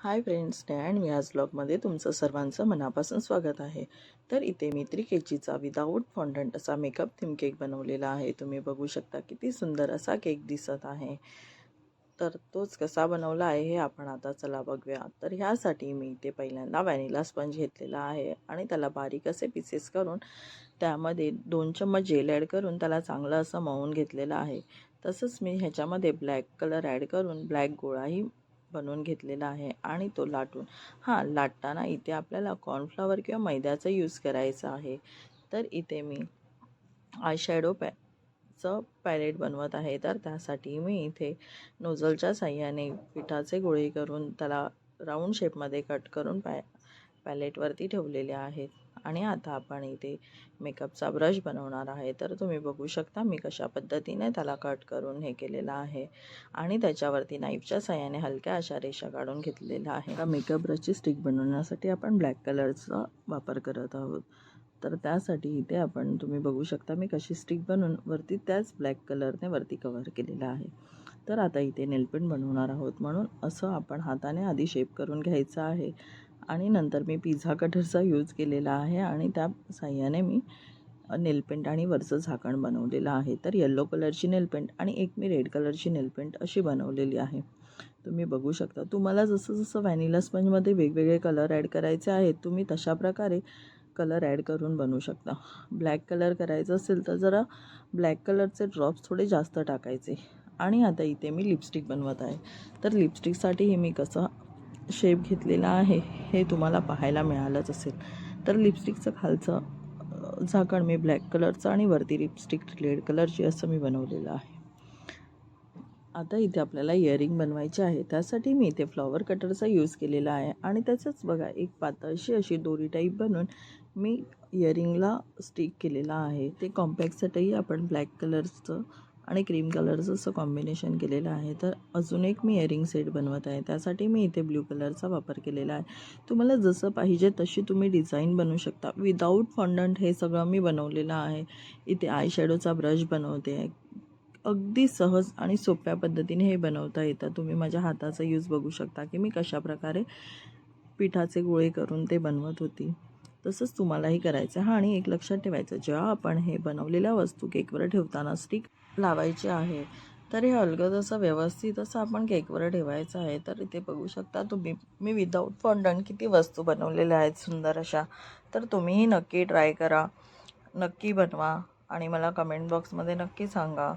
Hi friends and मी आज ब्लॉगमध्ये तुमचं सर्वांचं मनापासून स्वागत आहे. तर इथे मी त्रिकेजीचा विदाऊट फॉन्डंट असा मेकअप थीम केक बनवलेला आहे. तुम्ही बघू शकता किती सुंदर असा केक दिसत आहे. तर तोच कसा बनवला आहे हे आपण आता चला बघूया. तर ह्यासाठी मी इथे पहिल्यांदा व्हॅनिला स्पंज घेतलेला आहे आणि त्याला बारीक असे पीसेस करून त्यामध्ये दोन चम्मच जेल ॲड करून त्याला चांगलं असं मळून घेतलेलं आहे. तसंच मी ह्याच्यामध्ये ब्लॅक कलर ॲड करून ब्लॅक गोळाही बनवून घेतलेला आहे आणि तो लाटून. हां लाटताना इथे आपल्याला कॉर्नफ्लॉवर किंवा मैद्याचा यूज करायचा आहे. तर इथे मी आयशॅडो पॅ पॅचं पॅलेट बनवत आहे. तर त्यासाठी मी इथे नोझलच्या साह्याने पिठाचे गोळे करून त्याला राऊंड शेपमध्ये कट करून पॅ पॅलेटवरती ठेवलेले आहेत. आणि आता आपण इथे मेकअपचा ब्रश बनवणार आहे. तर तुम्ही बघू शकता मी कशा पद्धतीने त्याला कट करून हे केलेलं आहे. आणि त्याच्यावरती नाईफच्या सहाय्याने हलक्या अशा रेषा काढून घेतलेल्या आहे का मेकअप ब्रशची स्टिक बनवण्यासाठी आपण ब्लॅक कलरचा वापर करत आहोत. तर त्यासाठी इथे आपण तुम्ही बघू शकता मी कशी स्टिक बनवून वरती त्याच ब्लॅक कलरने वरती कव्हर केलेलं आहे. तर आता इथे नेलपेंट बनवणार आहोत म्हणून असं आपण हाताने आधी शेप करून घ्यायचं आहे. आणि नंतर मी पिझ्झा कटरचा यूज केलेला आहे आणि त्या साह्याने मी नेलपेंट आणि वरचं झाकण बनवलेलं आहे. तर येल्लो कलरची नेलपेंट आणि एक मी रेड कलरची नेलपेंट अशी बनवलेली आहे. तुम्ही बघू शकता. तुम्हाला जसं जसं व्हॅनिला स्पंजमध्ये वेगवेगळे कलर ॲड करायचे आहेत तुम्ही तशा प्रकारे कलर ॲड करून बनवू शकता. ब्लॅक कलर करायचं असेल तर जरा ब्लॅक कलरचे ड्रॉप्स थोडे जास्त टाकायचे. आणि आता इथे मी लिपस्टिक बनवत आहे. तर लिपस्टिकसाठी हे मी कसं शेप घेतलेला आहे हे तुम्हाला पाहायला मिळालंच असेल. तर लिपस्टिकचं खालचं झाकण मी ब्लॅक कलरचं आणि वरती लिपस्टिक रेड कलरची असं मी बनवलेलं आहे. आता इथे आपल्याला इयरिंग बनवायचे आहे. त्यासाठी मी इथे फ्लॉवर कटरचा यूज केलेला आहे. आणि त्याचंच बघा एक पातळशी अशी दोरी टाईप बनवून मी इयरिंगला स्टिक केलेला आहे. ते कॉम्पॅक्टसाठीही आपण ब्लॅक कलरचं आणि क्रीम कलरचं असं कॉम्बिनेशन केलेलं आहे. तर अजून एक मी इयरिंग सेट बनवत आहे. त्यासाठी मी इथे ब्ल्यू कलरचा वापर केलेला आहे. तुम्हाला जसं पाहिजे तशी तुम्ही डिझाईन बनवू शकता. विदाऊट फॉन्डंट हे सगळं मी बनवलेलं आहे. इथे आय शॅडोचा ब्रश बनवते. आहे अगदी सहज आणि सोप्या पद्धतीने हे बनवता येतं. तुम्ही माझ्या हाताचा यूज बघू शकता की मी कशाप्रकारे पिठाचे गोळे करून ते बनवत होती. तसंच तुम्हालाही करायचं हां आणि एक लक्षात ठेवायचं जेव्हा आपण हे बनवलेल्या वस्तू केकवर ठेवताना स्टिक लावायची आहे. तर हे अलगद असं व्यवस्थित असं आपण केकवर ठेवायचं आहे तर इथे बघू शकता तुम्ही मी विदाऊट फॉन्डंट किती वस्तू बनवलेल्या आहेत सुंदर अशा. तर तुम्हीही नक्की ट्राय करा. नक्की बनवा आणि मला कमेंट बॉक्समध्ये नक्की सांगा.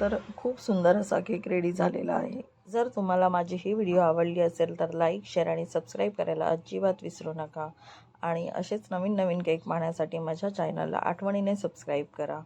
तर खूप सुंदर असा केक रेडी झालेला आहे. जर तुम्हाला माझी ही व्हिडिओ आवडली असेल तर लाईक शेअर आणि सबस्क्राईब करायला अजिबात विसरू नका. आणि असेच नवीन नवीन केक पाहण्यासाठी माझ्या चॅनलला आठवणीने सबस्क्राईब करा.